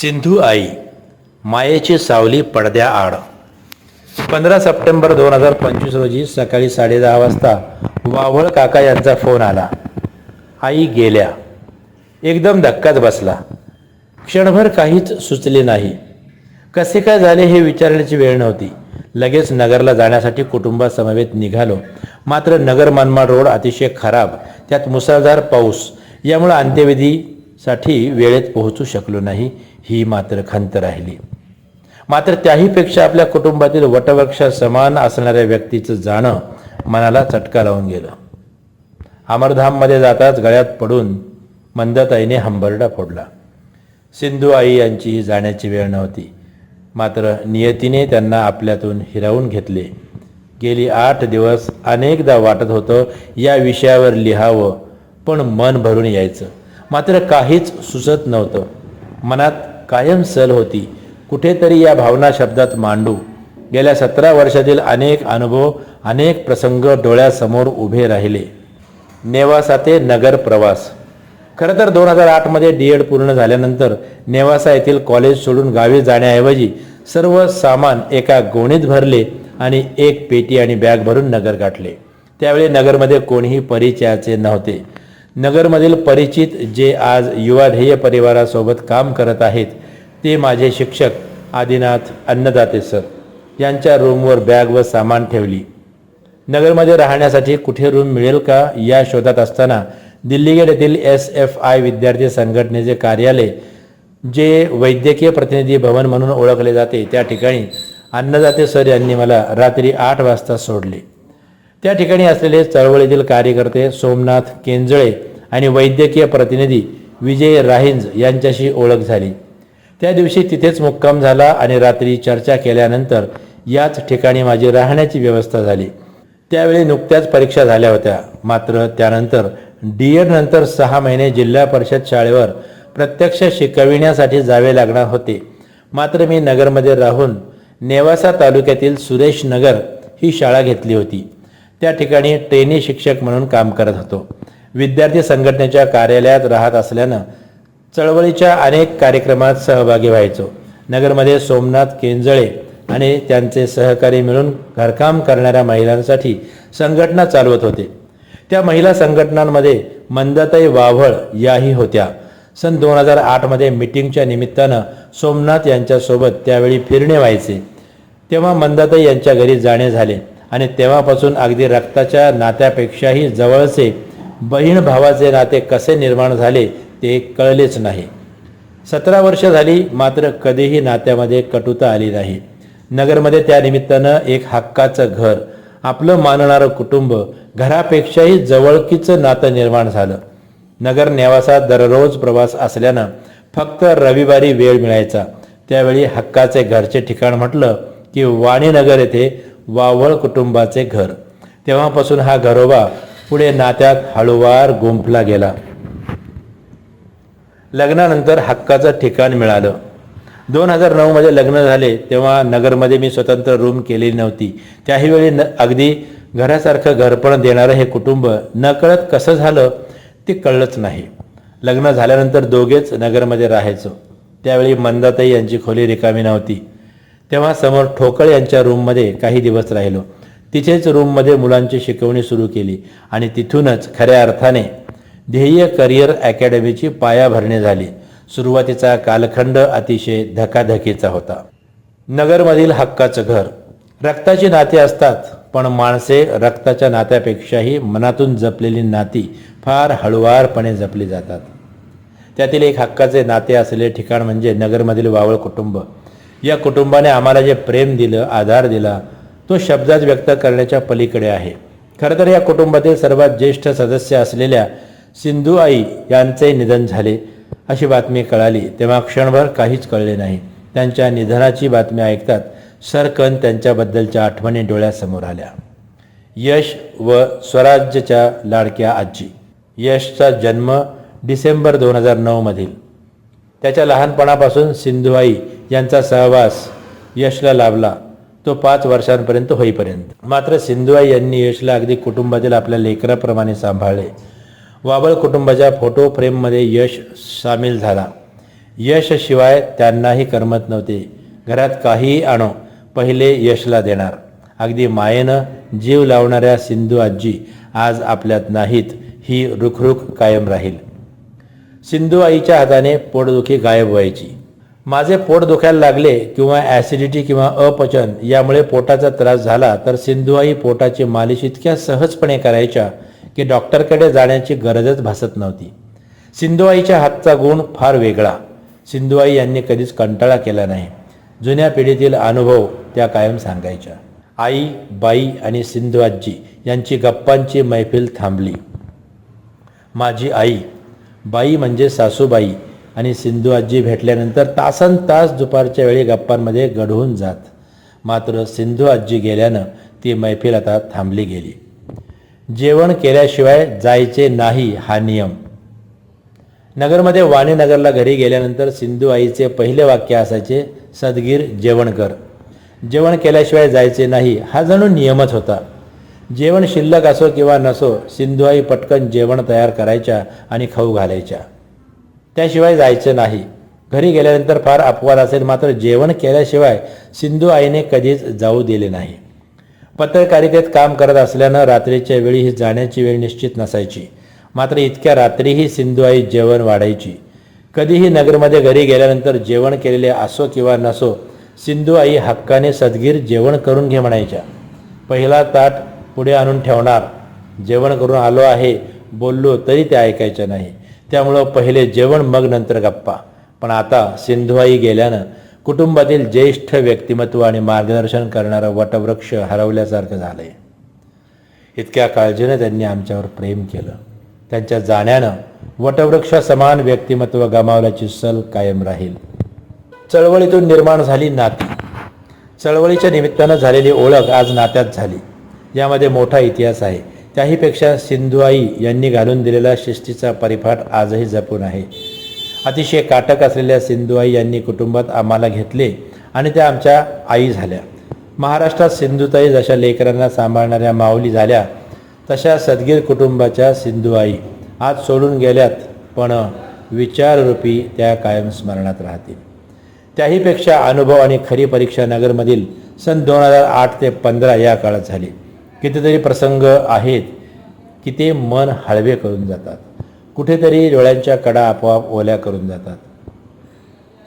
सिंधू आई मायेची सावली पडद्याआड पंधरा सप्टेंबर दोन हजार पंचवीस रोजी सकाळी साडेदहा वाजता वावळ काका यांचा फोन आला. आई गेल्या. एकदम धक्काच बसला. क्षणभर काहीच सुचले नाही. कसे काय झाले हे विचारण्याची वेळ नव्हती. लगेच नगरला जाण्यासाठी कुटुंबासमवेत निघालो. मात्र नगर मनमाड रोड अतिशय खराब त्यात मुसळधार पाऊस यामुळे साठी वेळेत पोहोचू शकलो नाही ही मात्र खंत राहिली. मात्र त्याहीपेक्षा आपल्या कुटुंबातील वटवृक्षा समान असणाऱ्या व्यक्तीचं जाणं मनाला चटका लावून गेलं. अमरधाममध्ये जाताच गळ्यात पडून मंदताईने हंबरडा फोडला. सिंधू आई यांचीही जाण्याची वेळ नव्हती. मात्र नियतीने त्यांना आपल्यातून हिरावून घेतले. गेली आठ दिवस अनेकदा वाटत होतं या विषयावर लिहावं पण मन भरून यायचं. मात्र काहीच सुचत नव्हतं. मनात कायम सल होती. कुठेतरी या भावना शब्दात मांडू. गेल्या सतरा वर्षातील अनेक अनुभव अनेक प्रसंग डोळ्यासमोर उभे राहिले. नेवासा ते नगर प्रवास. खरं तर दोन हजार आठमध्ये डी एड पूर्ण झाल्यानंतर नेवासा येथील कॉलेज सोडून गावी जाण्याऐवजी सर्व सामान एका गोणीत भरले आणि एक पेटी आणि बॅग भरून नगर गाठले. त्यावेळी नगरमध्ये कोणीही परिचयाचे नव्हते. नगरमधील परिचित जे आज युवा ध्येय परिवारासोबत काम करत आहेत ते माझे शिक्षक आदिनाथ अन्नदाते सर यांच्या रूमवर बॅग व सामान ठेवली. नगरमध्ये राहण्यासाठी कुठे रूम मिळेल का या शोधात असताना दिल्लीगेट येथील एस एफ आय विद्यार्थी संघटनेचे कार्यालय जे वैद्यकीय प्रतिनिधी भवन म्हणून ओळखले जाते त्या ठिकाणी अन्नदाते सर यांनी मला रात्री आठ वाजता सोडले. त्या ठिकाणी असलेले चळवळीतील कार्यकर्ते सोमनाथ केंजळे आणि वैद्यकीय प्रतिनिधी विजय राहिंज यांच्याशी ओळख झाली. त्या दिवशी तिथेच मुक्काम झाला आणि रात्री चर्चा केल्यानंतर याच ठिकाणी माझी राहण्याची व्यवस्था झाली. त्यावेळी नुकत्याच परीक्षा झाल्या होत्या. मात्र त्यानंतर डी एड नंतर सहा महिने जिल्हा परिषद शाळेवर प्रत्यक्ष शिकविण्यासाठी जावे लागणार होते. मात्र मी नगरमध्ये राहून नेवासा तालुक्यातील सुरेश नगर ही शाळा घेतली होती. त्या ठिकाणी ट्रेनी शिक्षक म्हणून काम करत होतो. विद्यार्थी संघटनेच्या कार्यालयात राहत असल्यानं चळवळीच्या अनेक कार्यक्रमात सहभागी व्हायचो. नगरमध्ये सोमनाथ केंजळे आणि त्यांचे सहकारी मिळून घरकाम करणाऱ्या महिलांसाठी संघटना चालवत होते. त्या महिला संघटनांमध्ये मंदताई वाव्हळ याही होत्या. सन दोन हजार आठमध्ये मिटिंगच्या निमित्तानं सोमनाथ यांच्यासोबत त्यावेळी फिरणे व्हायचे. तेव्हा मंदाताई यांच्या घरी जाणे झाले आणि तेव्हापासून अगदी रक्ताच्या नात्यापेक्षाही जवळचे बहीण भावाचे नाते कसे निर्माण झाले ते कळलेच नाही. सतरा वर्ष झाली मात्र कधीही नात्यामध्ये कटुता आली नाही. नगरमध्ये त्यानिमित्तानं एक हक्काचं घर आपलं मानणारं कुटुंब घरापेक्षाही जवळकीचं नातं निर्माण झालं. नगर नेवासा दररोज प्रवास असल्यानं फक्त रविवारी वेळ मिळायचा. त्यावेळी हक्काचे घरचे ठिकाण म्हटलं की वाणीनगर येथे वावळ कुटुंबाचे घर. तेव्हापासून हा घरोबा पुढे नात्यात हळूवार गुंफला गेला. लग्नानंतर हक्काचं ठिकाण मिळालं. दोन हजार नऊमध्ये लग्न झाले तेव्हा नगरमध्ये मी स्वतंत्र रूम केलेली नव्हती. त्याही वेळी न अगदी घरासारखं घरपण देणारं हे कुटुंब नकळत कसं झालं ते कळलंच नाही. लग्न झाल्यानंतर दोघेच नगरमध्ये राहायचो. त्यावेळी मंदाताई यांची खोली रिकामी नव्हती. तेव्हा समोर ठोकळ यांच्या रूममध्ये काही दिवस राहिलो. तिथेच रूममध्ये मुलांची शिकवणी सुरू केली आणि तिथूनच खऱ्या अर्थाने ध्येय करिअर अकॅडमीची पायाभरणी झाली. सुरुवातीचा कालखंड अतिशय धकाधकीचा होता. नगरमधील हक्काचं घर. रक्ताची नाती असतात पण माणसे रक्ताच्या नात्यापेक्षाही मनातून जपलेली नाती फार हळुवारपणे जपली जातात. त्यातील एक हक्काचे नाते असलेले ठिकाण म्हणजे नगरमधील वावळ कुटुंब. या कुटुंबाने आम्हाला जे प्रेम दिलं आधार दिला तो शब्दात व्यक्त करण्याच्या पलीकडे आहे. खरं तर या कुटुंबातील सर्वात ज्येष्ठ सदस्य असलेल्या सिंधू आई यांचे निधन झाले अशी बातमी कळाली. तेव्हा क्षणभर काहीच कळले नाही. त्यांच्या निधनाची बातमी ऐकतात सरकन त्यांच्याबद्दलच्या आठवणी डोळ्यासमोर आल्या. यश व स्वराज्यच्या लाडक्या आजी. यशचा जन्म डिसेंबर दोन हजार नऊमधील त्याच्या लहानपणापासून सिंधुआई यांचा सहवास यशला लाभला. तो पाच वर्षांपर्यंत होईपर्यंत. मात्र सिंधुआई यांनी यशला अगदी कुटुंबातील आपल्या लेकराप्रमाणे सांभाळले. वाबळ कुटुंबाच्या फोटो फ्रेममध्ये यश सामील झाला. यशशिवाय त्यांनाही करमत नव्हते. घरात काहीही आणो पहिले यशला देणार. अगदी मायेनं जीव लावणाऱ्या सिंधू आजी आज आपल्यात नाहीत ही रुखरुख कायम राहील. सिंधू आईच्या हाताने पोटदुखी गायब व्हायची. माझे पोट दुखायला लागले किंवा ॲसिडिटी किंवा अपचन यामुळे पोटाचा त्रास झाला तर सिंधुआई पोटाची मालिश इतक्या सहजपणे करायच्या की डॉक्टरकडे जाण्याची गरजच भासत नव्हती. सिंधुआईच्या हातचा गुण फार वेगळा. सिंधुआई यांनी कधीच कंटाळा केला नाही. जुन्या पिढीतील अनुभव त्या कायम सांगायच्या. आई बाई आणि सिंधुआजी यांची गप्पांची मैफिल थांबली. माझी आई बाई म्हणजे सासूबाई आणि सिंधू आजी भेटल्यानंतर तासन तास दुपारच्या वेळी गप्पांमध्ये गढून जात. मात्र सिंधू आजी गेल्यानं ती मैफिल आता थांबली गेली. जेवण केल्याशिवाय जायचे नाही हा नियम. नगरमध्ये वाणीनगरला घरी गेल्यानंतर सिंधू आईचे पहिले वाक्य असायचे सदगीर जेवण कर. जेवण केल्याशिवाय जायचे नाही हा जणू नियमच होता. जेवण शिल्लक असो किंवा नसो सिंधुआई पटकन जेवण तयार करायच्या आणि खाऊ घालायच्या. त्याशिवाय जायचं नाही. घरी गेल्यानंतर फार अपवाद असेल मात्र जेवण केल्याशिवाय सिंधू आईने कधीच जाऊ दिले नाही. पत्रकारितेत काम करत असल्यानं रात्रीच्या वेळी ही जाण्याची वेळ निश्चित नसायची. मात्र इतक्या रात्रीही सिंधू आई जेवण वाढायची. कधीही नगरमध्ये घरी गेल्यानंतर जेवण केलेले असो किंवा नसो सिंधू आई हक्काने सदगीर जेवण करून घे म्हणायच्या. पहिला ताट पुढे आणून ठेवणार. जेवण करून आलो आहे बोललो तरी ते ऐकायचं नाही. त्यामुळं पहिले जेवण मग नंतर गप्पा. पण आता सिंधुआई गेल्यानं कुटुंबातील ज्येष्ठ व्यक्तिमत्व आणि मार्गदर्शन करणारं वटवृक्ष हरवल्यासारखं झालंय. इतक्या काळजीनं त्यांनी आमच्यावर प्रेम केलं. त्यांच्या जाण्यानं वटवृक्ष समान व्यक्तिमत्व गमावल्याची सल कायम राहील. चळवळीतून निर्माण झाली नाती. चळवळीच्या निमित्तानं झालेली ओळख आज नात्यात झाली. यामध्ये मोठा इतिहास आहे. त्याहीपेक्षा सिंधुआई यांनी घालून दिलेला शिस्तीचा परिपाठ आजही जपून आहे. अतिशय काटक असलेल्या सिंधुआई यांनी कुटुंबात आम्हाला घेतले आणि त्या आमच्या आई झाल्या. महाराष्ट्रात सिंधुताई जशा लेकरांना सांभाळणाऱ्या माऊली झाल्या तशा सदगीर कुटुंबाच्या सिंधुआई आज सोडून गेल्यात पण विचाररूपी त्या कायम स्मरणात राहतील. त्याहीपेक्षा अनुभव आणि खरी परीक्षा नगरमधील सन दोन हजार आठ ते पंधरा या काळात झाली. कितीतरी प्रसंग आहेत की ते मन हळवे करून जातात. कुठेतरी डोळ्यांच्या कडा आपोआप ओल्या करून जातात.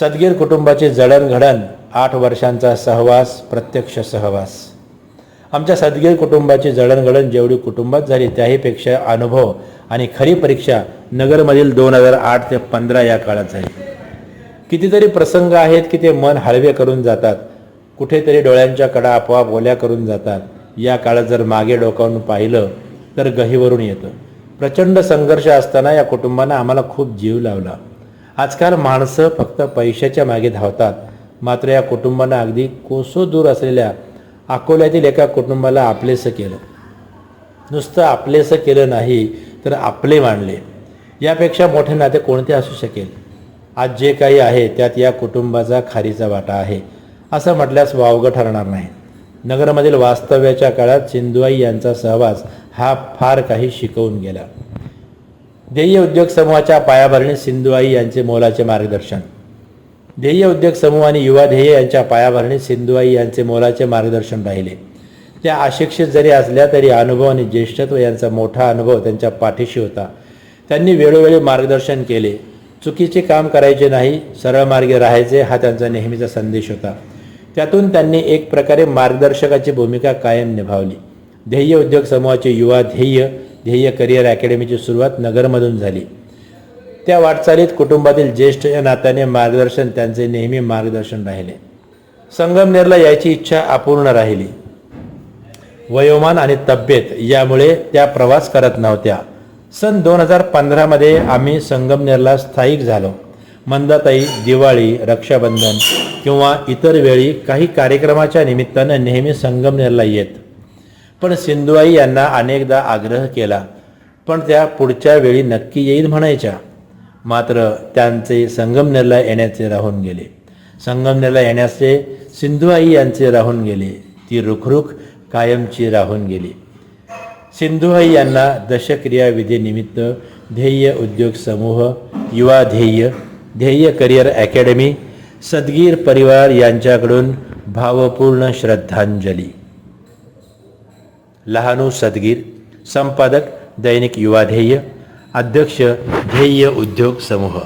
सदगीर कुटुंबाचे जडणघडण आठ वर्षांचा सहवास प्रत्यक्ष सहवास. आमच्या सदगीर कुटुंबाची जडणघडण जेवढी कुटुंबात झाली त्याहीपेक्षा अनुभव आणि खरी परीक्षा नगरमधील दोन हजार आठ ते पंधरा या काळात झाली. कितीतरी प्रसंग आहेत की ते मन हळवे करून जातात. कुठेतरी डोळ्यांच्या कडा आपोआप ओल्या करून जातात. या काळात जर मागे डोकावून पाहिलं तर गहीवरून येतं. प्रचंड संघर्ष असताना या कुटुंबानं आम्हाला खूप जीव लावला. आजकाल माणसं फक्त पैशाच्या मागे धावतात. मात्र या कुटुंबानं अगदी कोसो दूर असलेल्या अकोल्यातील एका कुटुंबाला आपलेसं केलं. नुसतं आपलेसं केलं नाही तर आपले मानले. यापेक्षा मोठे नाते कोणते असू शकेल? आज जे काही आहे त्यात या कुटुंबाचा खारीचा वाटा आहे. असं म्हटल्यास वावगं ठरणार नाही. नगरमधील वास्तव्याच्या काळात सिंधुआई यांचा सहवास हा फार काही शिकवून गेला. ध्येय उद्योग समूहाच्या पायाभरणीत सिंधुआई यांचे मोलाचे मार्गदर्शन. ध्येय उद्योग समूह आणि युवा ध्येय यांच्या पायाभरणीत सिंधुआई यांचे मोलाचे मार्गदर्शन राहिले. त्या अशिक्षित जरी असल्या तरी अनुभव आणि ज्येष्ठत्व यांचा मोठा अनुभव त्यांच्या पाठीशी होता. त्यांनी वेळोवेळी मार्गदर्शन केले. चुकीचे काम करायचे नाही सरळ मार्गे राहायचे हा त्यांचा नेहमीचा संदेश होता. त्यातून त्यांनी एक प्रकारे मार्गदर्शकाची भूमिका कायम निभावली. ध्येय उद्योग समूहाचे युवा ध्येय ध्येय करिअर अकॅडमीची सुरुवात नगरमधून झाली. त्या वाटचालीत कुटुंबातील ज्येष्ठ या नात्याने मार्गदर्शन त्यांचे नेहमी मार्गदर्शन राहिले. संगमनेरला यायची इच्छा अपूर्ण राहिली. वयोमान आणि तब्येत यामुळे त्या प्रवास करत नव्हत्या. सन दोन हजार पंधरामध्ये आम्ही संगमनेरला स्थायिक झालो. मंदाताई दिवाळी रक्षाबंधन किंवा इतर वेळी काही कार्यक्रमाच्या निमित्तानं नेहमी संगमनेरला येत. पण सिंधुआई यांना अनेकदा आग्रह केला पण त्या पुढच्या वेळी नक्की येईल म्हणायच्या. मात्र त्यांचे संगमनेरला येण्याचे राहून गेले. संगमनेरला येण्याचे सिंधुआई यांचे राहून गेले. ती रुखरुख कायमची राहून गेली. सिंधुआई यांना दशक्रिया विधीनिमित्त ध्येय उद्योग समूह युवा ध्येय ध्येय करिअर अकॅडमी सदगीर परिवार यांच्याकडून भावपूर्ण श्रद्धांजली. लहानू सदगीर संपादक दैनिक युवा ध्येय अध्यक्ष ध्येय उद्योग समूह.